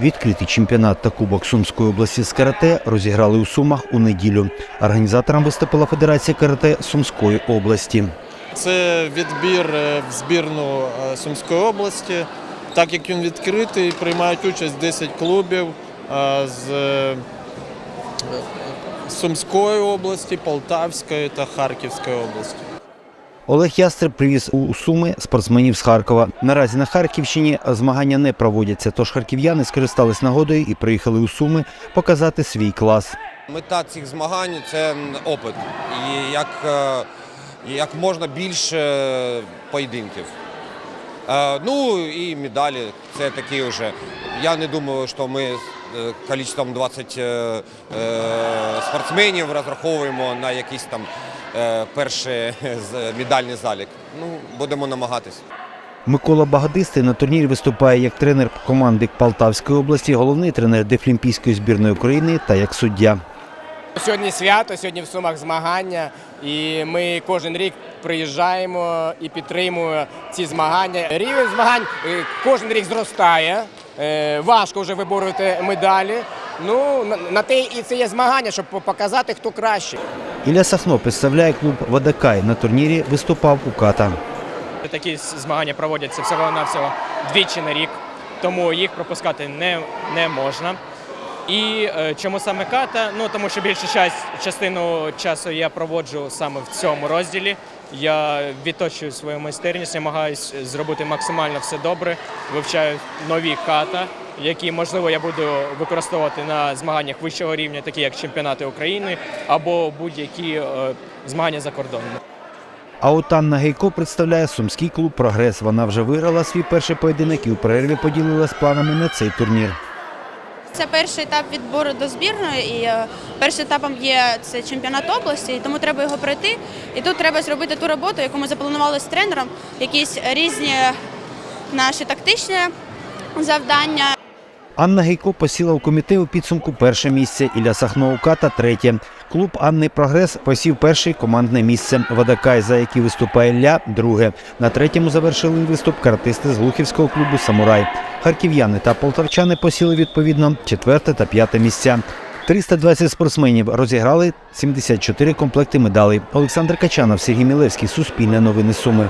Відкритий чемпіонат та кубок Сумської області з карате розіграли у Сумах у неділю. Організатором виступила Федерація карате Сумської області. Це відбір е, в збірну е, Сумської області. Так як він відкритий, приймають участь 10 клубів е, з Сумської області, Полтавської та Харківської області. Олег Ястреб привіз у Суми спортсменів з Харкова. Наразі на Харківщині змагання не проводяться, тож харків'яни скористались нагодою і приїхали у Суми показати свій клас. Мета цих змагань це опит. І як, е, як можна більше поєдинків. Е, Ну і медалі це такі вже. Я не думаю, що ми е, кількістю 20 е, е, спортсменів розраховуємо на якийсь там перший з- медальний залік. Ну, будемо намагатись. Микола Багадистий на турнірі виступає як тренер команди Полтавської області, головний тренер Дефлімпійської збірної України та як суддя. Сьогодні свято, сьогодні в Сумах змагання, і ми кожен рік приїжджаємо і підтримуємо ці змагання. Рівень змагань е, кожен рік зростає. е, Важко вже виборювати медалі. Ну на- на те і це є змагання, щоб показати, хто краще. Ілля Сахно представляє клуб Водокай. На турнірі виступав у ката. Такі змагання проводяться всього-навсього двічі на рік, тому їх пропускати не, не можна. І е, чому саме ката? Ну тому що більшу частину часу я проводжу саме в цьому розділі. Я відточую свою майстерність, намагаюся зробити максимально все добре, вивчаю нові ката, які можливо я буду використовувати на змаганнях вищого рівня, такі як чемпіонати України або будь-які е, змагання за кордоном. А от Анна Гейко представляє сумський клуб Прогрес. Вона вже виграла свій перший поєдинок і у перерві поділилась планами на цей турнір. Це перший етап відбору до збірної, і е, першим етапом є це чемпіонат області, і тому треба його пройти. І тут треба зробити ту роботу, яку ми запланували з тренером, якісь різні наші тактичні завдання. Анна Гейко посіла у комітет у підсумку перше місце. Ілля Сахно у ката третє. Клуб Анни Прогрес посів перше командне місце. Водокай, за який виступає Ілля, друге. На третьому завершили виступ каратисти з Глухівського клубу Самурай. Харків'яни та полтавчани посіли відповідно четверте та п'яте місця. 320 спортсменів розіграли 74 комплекти медалей. Олександр Качанов, Сергій Мілевський, Суспільне новини Суми.